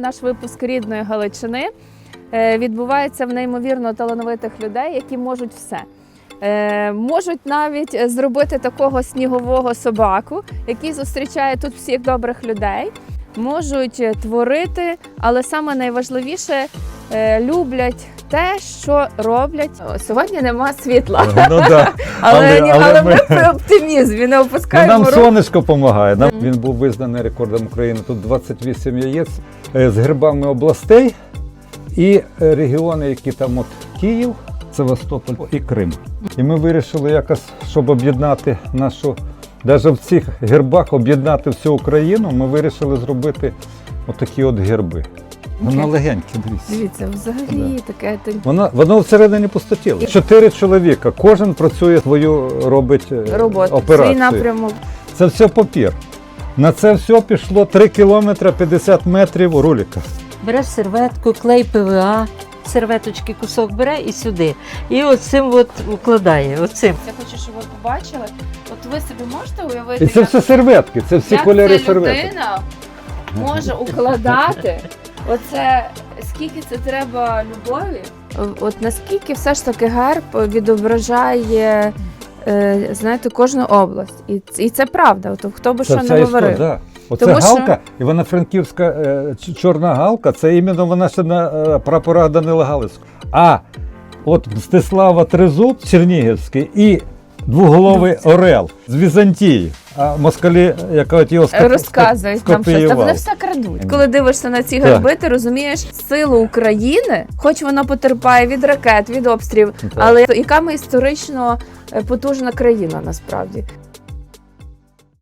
Наш випуск рідної Галичини е, відбувається в неймовірно талановитих людей, які можуть все. Е, Можуть навіть зробити такого снігового собаку, який зустрічає тут всіх добрих людей. Можуть творити, але саме найважливіше люблять те, що роблять. Сьогодні нема світла, Ну да. але, але- але але ми- при оптимізмі не Ну, нам рук. сонечко допомагає. Нам він був визнаний рекордом України. Тут 28 яєць е, з гербами областей і е, регіони, які там от Київ, Севастополь і Крим. І ми вирішили якось, щоб об'єднати нашу, навіть в цих гербах об'єднати всю Україну. Ми вирішили зробити отакі от герби. Воно Окей. легеньке, дивіться. Дивіться, взагалі таке ти- Воно, воно всередині пустотіло. Чотири чоловіка, кожен працює свою робить е, роботу, операцію. свій напрямок. Це все папір. На це все пішло 3 кілометри 50 метрів ролика. Береш серветку, клей ПВА, серветочки кусок бере і сюди. І оцим от укладає. Оцим. Я хочу, щоб ви побачили. От ви собі можете уявити, І це все серветки, це всі як кольори ця серветок. людина може укладати. Оце скільки це треба любові? От наскільки все ж таки герб відображає. е, Знаєте, кожну область, і, і це правда. От хто би Це що не говорив. Да. Оце Тому що- галка, Івано-Франківська е, чорна галка, це іменно вона ще на е, прапорах Данила Галицького. А от Мстислава Тризуб Чернігівський і двуголовий Орел з Візантії. А москалі, яка от його скоп- Розказують нам щось, та вони все крадуть. Коли дивишся на ці гарби, ти розумієш силу України, хоч вона потерпає від ракет, від обстрілів, але яка ми історично е, потужна країна насправді.